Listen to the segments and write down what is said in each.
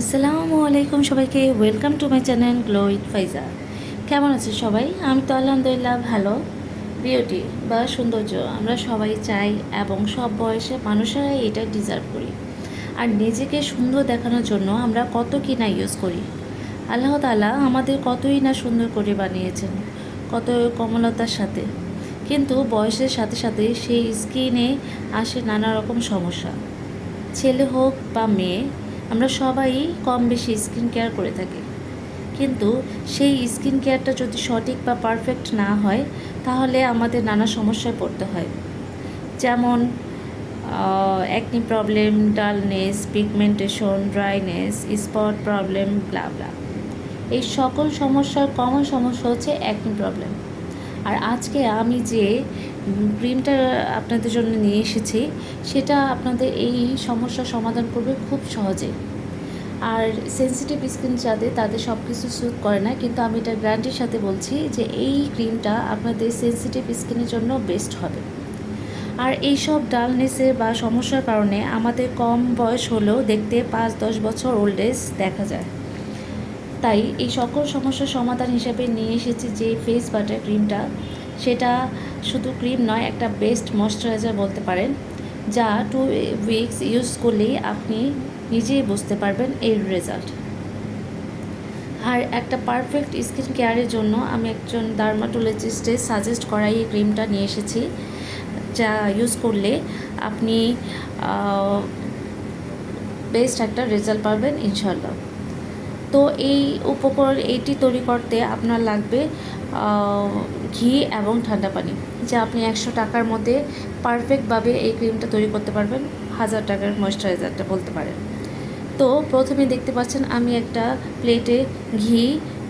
আসসালামু আলাইকুম সবাইকে welcome to my channel glow with Faiza কেমন আছে সবাই? আমি তো আলহামদুলিল্লাহ ভালো। বিউটি বা সৌন্দর্য, আমরা সবাই চাই এবং সব বয়সে মানুষেরাই এটা ডিজার্ভ করি। আর নিজেকে সুন্দর দেখানোর জন্য আমরা কত কি না ইউজ করি। আল্লাহ তালা আমাদের কতই না সুন্দর করে বানিয়েছেন, কত কমলতার সাথে। কিন্তু বয়সের সাথে সাথে সেই স্কিনে আসে নানা রকম সমস্যা। ছেলে হোক বা মেয়ে আমরা সবাই কম বেশি স্কিন কেয়ার করে থাকি। কিন্তু সেই স্কিন কেয়ারটা যদি সঠিক বা পারফেক্ট না হয়, তাহলে আমাদের নানা সমস্যায় পড়তে হয়। যেমন acne problem dullness pigmentation dryness spot problem blah blah এই সকল সমস্যার কমন সমস্যা হচ্ছে অ্যাকনি প্রবলেম আর আজকে আমি যে ক্রিমটা আপনাদের জন্য নিয়ে এসেছি, সেটা আপনাদের এই সমস্যার সমাধান করবে খুব সহজে। আর সেন্সিটিভ স্কিন যাদের তাদের সব কিছু স্যুট করে না, কিন্তু আমি এটা গ্যারান্টির সাথে বলছি যে এই ক্রিমটা আপনাদের সেন্সিটিভ স্কিনের জন্য বেস্ট হবে। আর এই সব ডালনেসের বা সমস্যার কারণে আমাদের কম বয়স হলেও দেখতে পাঁচ দশ বছর ওল্ড এজ দেখা যায়। তাই এই সকল সমস্যার সমাধান হিসেবে নিয়ে এসেছি যে ফেস বাটার ক্রিমটা সেটা শুধু ক্রিম নয়, একটা বেস্ট ময়শ্চারাইজার বলতে পারেন, যা টু উইকস ইউজ করলেই আপনি নিজেই বুঝতে পারবেন এর রেজাল্ট আর একটা পারফেক্ট স্কিন কেয়ারের জন্য আমি একজন ডার্মাটোলজিস্টের সাজেস্ট করা এই ক্রিমটা নিয়ে এসেছি, যা ইউজ করলে আপনি বেস্ট একটা রেজাল্ট পাবেন ইনশাল্লাহ তো এই উপকরণ এইটি তৈরি করতে আপনার লাগবে ঘি এবং ঠান্ডা পানি, যা আপনি একশো টাকার মধ্যে পারফেক্টভাবে এই ক্রিমটা তৈরি করতে পারবেন। হাজার টাকার ময়শ্চারাইজারটা বলতে পারেন। তো প্রথমে দেখতে পাচ্ছেন আমি একটা প্লেটে ঘি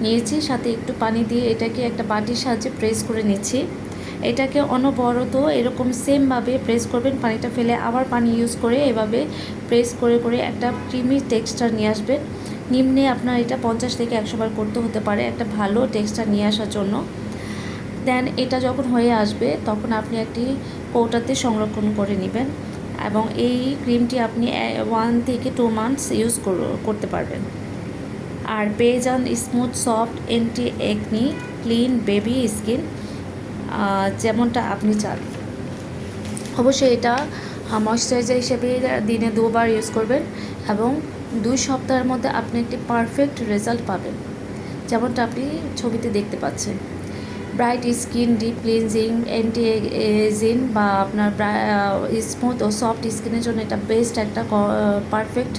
নিয়েছি, সাথে একটু পানি দিয়ে এটাকে একটা বাটির সাহায্যে প্রেস করে নিচ্ছি। এটাকে অনবরত এরকম সেমভাবে প্রেস করবেন, পানিটা ফেলে আবার পানি ইউজ করে এভাবে প্রেস করে করে একটা ক্রিমি টেক্সচার নিয়ে আসবেন। নিম্নে আপনার এটা পঞ্চাশ থেকে একশো বার করতে হতে পারে, একটা ভালো টেক্সচার নিয়ে আসার জন্য। দেন এটা যখন হয়ে আসবে, তখন আপনি একটি কৌটাতে সংরক্ষণ করে নেবেন এবং এই ক্রিমটি আপনি ওয়ান থেকে টু মান্থস ইউজ করতে পারবেন। আর পেয়ে যান smooth soft anti acne clean baby skin যেমনটা আপনি চান। অবশ্যই এটা ময়শ্চারাইজার হিসেবে দিনে দুবার ইউজ করবেন এবং দুই সপ্তাহের মধ্যে আপনি একটি পারফেক্ট রেজাল্ট পাবেন। যেমনটা আপনি ছবিতে দেখতে পাচ্ছেন। Bright skin deep cleansing anti ageing বা আপনার স্মুথ ও সফট স্কিনের জন্য এটা বেস্ট একটা পারফেক্ট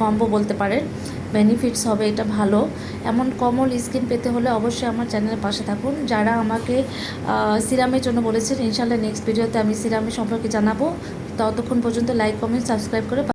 কম্বো বলতে পারেন। বেনিফিটস হবে, এটা ভালো। এমন কমল স্কিন পেতে হলে অবশ্যই আমার চ্যানেলের পাশে থাকুন। যারা আমাকে সিরামের জন্য বলেছেন ইনশাল্লাহ নেক্সট ভিডিওতে আমি সিরামের সম্পর্কে জানাব। ততক্ষণ পর্যন্ত লাইক কমেন্ট সাবস্ক্রাইব করে